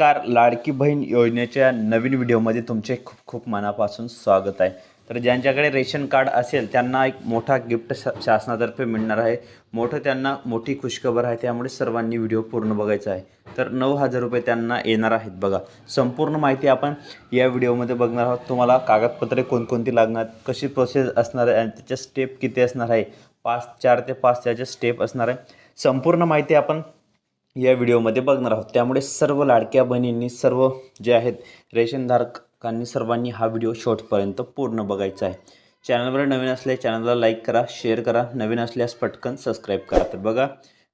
नमस्कार. लाडकी बहीण योजनेच्या नवीन व्हिडिओमध्ये तुमचे खूप खूप मनापासून स्वागत आहे. तर ज्यांच्याकडे रेशन कार्ड असेल त्यांना एक मोठा गिफ्ट शा शासनातर्फे मिळणार आहे. मोठं त्यांना मोठी खुशखबर आहे त्यामुळे सर्वांनी व्हिडिओ पूर्ण बघायचा आहे. तर नऊ हजार रुपये त्यांना येणार आहेत बघा. संपूर्ण माहिती आपण या व्हिडिओमध्ये बघणार आहोत. तुम्हाला कागदपत्रे कोणकोणती लागणार कशी प्रोसेस असणार आहे आणि त्याच्या स्टेप किती असणार आहे पाच चार ते पाच त्याचे स्टेप असणार आहे. संपूर्ण माहिती आपण या व्हिडिओमध्ये बघणार आहोत. त्यामुळे सर्व लाडक्या बहिणींनी सर्व जे आहेत रेशनधारकांनी सर्वांनी हा व्हिडिओ शॉर्टपर्यंत पूर्ण बघायचा आहे. चॅनलवर नवीन असल्या चॅनलला लाईक करा शेअर करा. नवीन असल्यास पटकन सबस्क्राईब करा. तर बघा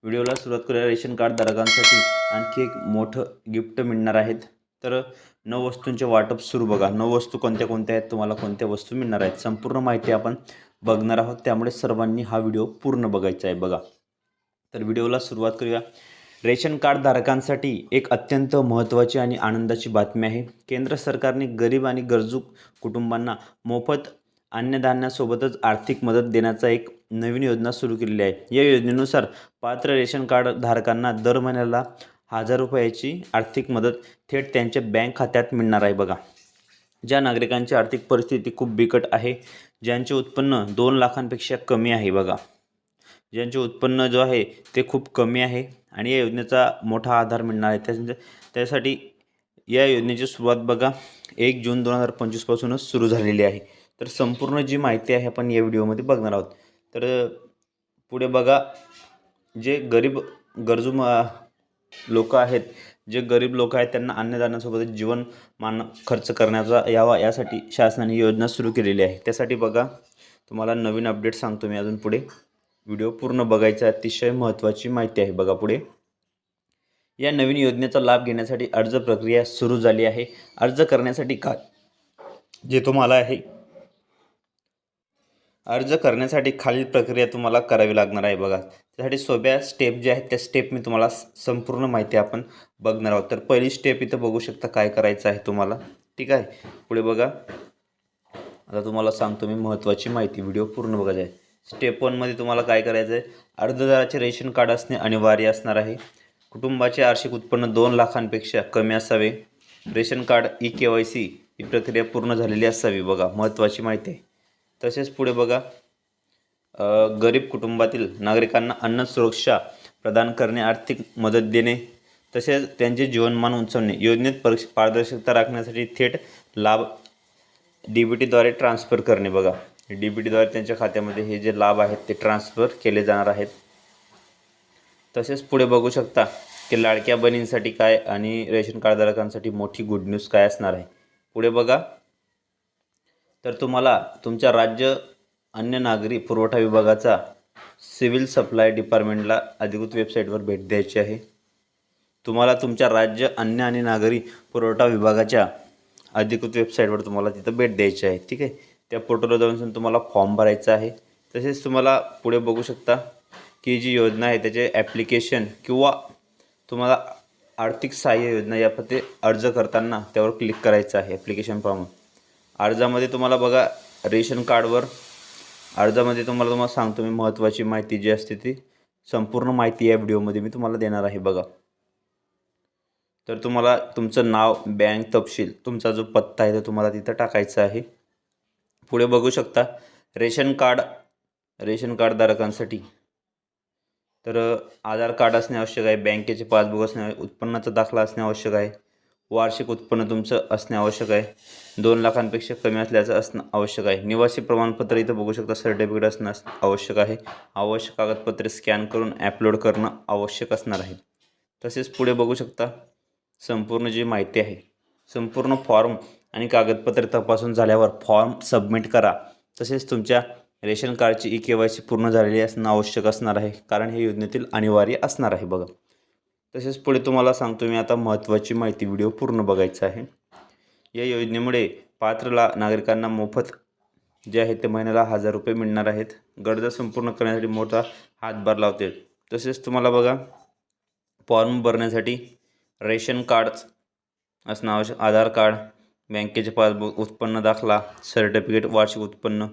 व्हिडिओला सुरुवात करूया रेशन कार्ड धारकांसाठी. आणखी एक मोठं गिफ्ट मिळणार आहेत. तर नऊ वस्तूंचे वाटप सुरू बघा. नऊ वस्तू कोणत्या कोणत्या आहेत तुम्हाला कोणत्या वस्तू मिळणार आहेत संपूर्ण माहिती आपण बघणार आहोत. त्यामुळे सर्वांनी हा व्हिडिओ पूर्ण बघायचा आहे बघा. तर व्हिडिओला सुरुवात करूया. रेशन कार्ड धारकांसाठी एक अत्यंत महत्त्वाची आणि आनंदाची बातमी आहे. केंद्र सरकारने गरीब आणि गरजू कुटुंबांना मोफत अन्नधान्यासोबतच आर्थिक मदत देण्याचा एक नवीन योजना सुरू केलेली आहे. या योजनेनुसार पात्र रेशन कार्ड धारकांना दर महिन्याला हजार रुपयाची आर्थिक मदत थेट त्यांच्या बँक खात्यात मिळणार आहे बघा. ज्या नागरिकांची आर्थिक परिस्थिती खूप बिकट आहे ज्यांचे उत्पन्न दोन लाखांपेक्षा कमी आहे बघा. ज्यांचे उत्पन्न जो आहे ते खूप कमी आहे आणि या योजनेचा मोठा आधार मिळणार आहे. त्या त्यासाठी या योजनेची सुरुवात बघा एक जून दोन हजार पंचवीसपासूनच सुरू झालेली आहे. तर संपूर्ण जी माहिती आहे आपण या व्हिडिओमध्ये बघणार आहोत. तर पुढे बघा जे गरीब गरजू लोक आहेत जे गरीब लोक आहेत त्यांना अन्नदानासोबत जीवनमान खर्च करण्याचा यावा यासाठी शासनाने योजना सुरू केलेली आहे. त्यासाठी बघा तुम्हाला नवीन अपडेट सांगतो मी अजून पुढे. व्हिडिओ पूर्ण बघायचा अतिशय महत्त्वाची माहिती आहे. बघा पुढे. या नवीन योजनेचा लाभ घेण्यासाठी अर्ज प्रक्रिया सुरू झाली आहे. अर्ज करण्यासाठी काय जे तुम्हाला आहे. अर्ज करण्यासाठी खालील प्रक्रिया तुम्हाला करावी लागणार आहे बघा. त्यासाठी सोप्या स्टेप जे आहेत त्या स्टेप मी तुम्हाला संपूर्ण माहिती आपण बघणार आहोत. तर पहिली स्टेप इथं बघू शकता काय करायचं आहे तुम्हाला. ठीक आहे. पुढे बघा. आता तुम्हाला सांगतो मी महत्त्वाची माहिती. व्हिडिओ पूर्ण बघायचा आहे. स्टेप वनमध्ये तुम्हाला काय करायचं आहे अर्जदाराचे रेशन कार्ड असणे अनिवार्य असणार आहे. कुटुंबाचे वार्षिक उत्पन्न दोन लाखांपेक्षा कमी असावे. Ration card E K Y C ही प्रक्रिया पूर्ण झालेली असावी. बघा महत्त्वाची माहिती आहे. तसेच पुढे बघा. गरीब कुटुंबातील नागरिकांना अन्न सुरक्षा प्रदान करणे आर्थिक मदत देणे तसेच त्यांचे जीवनमान उंचवणे. योजनेत परीक्ष पारदर्शकता राखण्यासाठी थेट लाभ डी बी टीद्वारे ट्रान्सफर करणे बघा. डी बी टीद्वारे त्यांच्या खात्यामध्ये हे जे लाभ आहेत ते ट्रान्सफर केले जाणार आहेत. तसेच पुढे बघू शकता की लाडक्या बहिणींसाठी काय आणि रेशन कार्डधारकांसाठी मोठी गुड न्यूज काय असणार आहे. पुढे बघा. तर तुम्हाला तुमच्या राज्य अन्य नागरी पुरवठा विभागाचा सिव्हिल सप्लाय डिपार्टमेंटला अधिकृत वेबसाईटवर भेट द्यायची आहे. तुम्हाला तुमच्या राज्य अन्न आणि नागरी पुरवठा विभागाच्या अधिकृत वेबसाईटवर तुम्हाला तिथं भेट द्यायची आहे. ठीक आहे? त्या पोर्टलवर जाऊन तुम्हाला फॉर्म भरायचा आहे. तसेच तुम्हाला पुढे बघू शकता की जी योजना आहे त्याचे ॲप्लिकेशन किंवा तुम्हाला आर्थिक सहाय्य योजना या यामध्ये अर्ज करताना त्यावर क्लिक करायचं आहे ॲप्लिकेशन फॉर्म अर्जामध्ये तुम्हाला बघा रेशन कार्डवर अर्जामध्ये तुम्हाला तुम्हाला सांगतो मी महत्त्वाची माहिती जी असते ती. संपूर्ण माहिती या व्हिडिओमध्ये मी तुम्हाला देणार आहे बघा. तर तुम्हाला तुमचं नाव बँक तपशील तुमचा जो पत्ता आहे तो तुम्हाला तिथं टाकायचा आहे. पुढे बघू शकता. रेशन कार्ड रेशन कार्डधारकांसाठी. तर आधार कार्ड असणे आवश्यक आहे. बँकेचे पासबुक असणे उत्पन्नाचा दाखला असणे आवश्यक आहे. वार्षिक उत्पन्न तुमचं असणे आवश्यक आहे. दोन लाखांपेक्षा कमी असल्याचं असणं आवश्यक आहे. निवासी प्रमाणपत्र इथं बघू शकता. सर्टिफिकेट असणं अस- आवश्यक आहे. आवश्यक कागदपत्रे स्कॅन करून ॲपलोड करणं आवश्यक असणार आहे. तसेच पुढे बघू शकता. संपूर्ण जी माहिती आहे. संपूर्ण फॉर्म आणि कागदपत्रे तपासून झाल्यावर फॉर्म सबमिट करा. तसेच तुमच्या रेशन कार्डची ई के वाय सी पूर्ण झालेली असणं आवश्यक असणार आहे कारण हे योजनेतील अनिवार्य असणार आहे बघा. तसेच पुढे तुम्हाला सांगतो मी आता महत्त्वाची माहिती व्हिडिओ पूर्ण बघायचा आहे. या योजनेमुळे पात्र ला नागरिकांना मोफत जे आहे ते महिन्याला हजार रुपये मिळणार आहेत. गरजा संपूर्ण करण्यासाठी मोठा हातभार लावते तसेच तुम्हाला बघा फॉर्म भरण्यासाठी रेशन कार्ड असणं आवश्यक आधार कार्ड बँकेचे पासबुक उत्पन्न दाखला सर्टिफिकेट वार्षिक उत्पन्न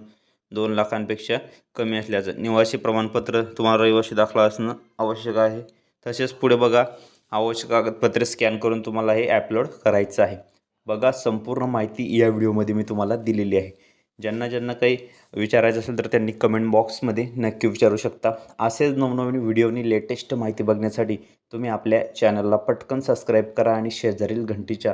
दोन लाखांपेक्षा कमी असल्याचं. निवासी प्रमाणपत्र तुम्हाला रहिवासी दाखला असणं आवश्यक आहे. तसेच पुढे बघा आवश्यक कागदपत्रे स्कॅन करून तुम्हाला हे ॲपलोड करायचं आहे. बघा संपूर्ण माहिती या व्हिडिओमध्ये मी तुम्हाला दिलेली आहे. ज्यांना ज्यांना काही विचारायचं असेल तर त्यांनी कमेंट बॉक्समध्ये नक्की विचारू शकता. असेच नवनवीन व्हिडिओनी लेटेस्ट माहिती बघण्यासाठी तुम्ही आपल्या चॅनलला पटकन सबस्क्राईब करा आणि शेजारील घंटीच्या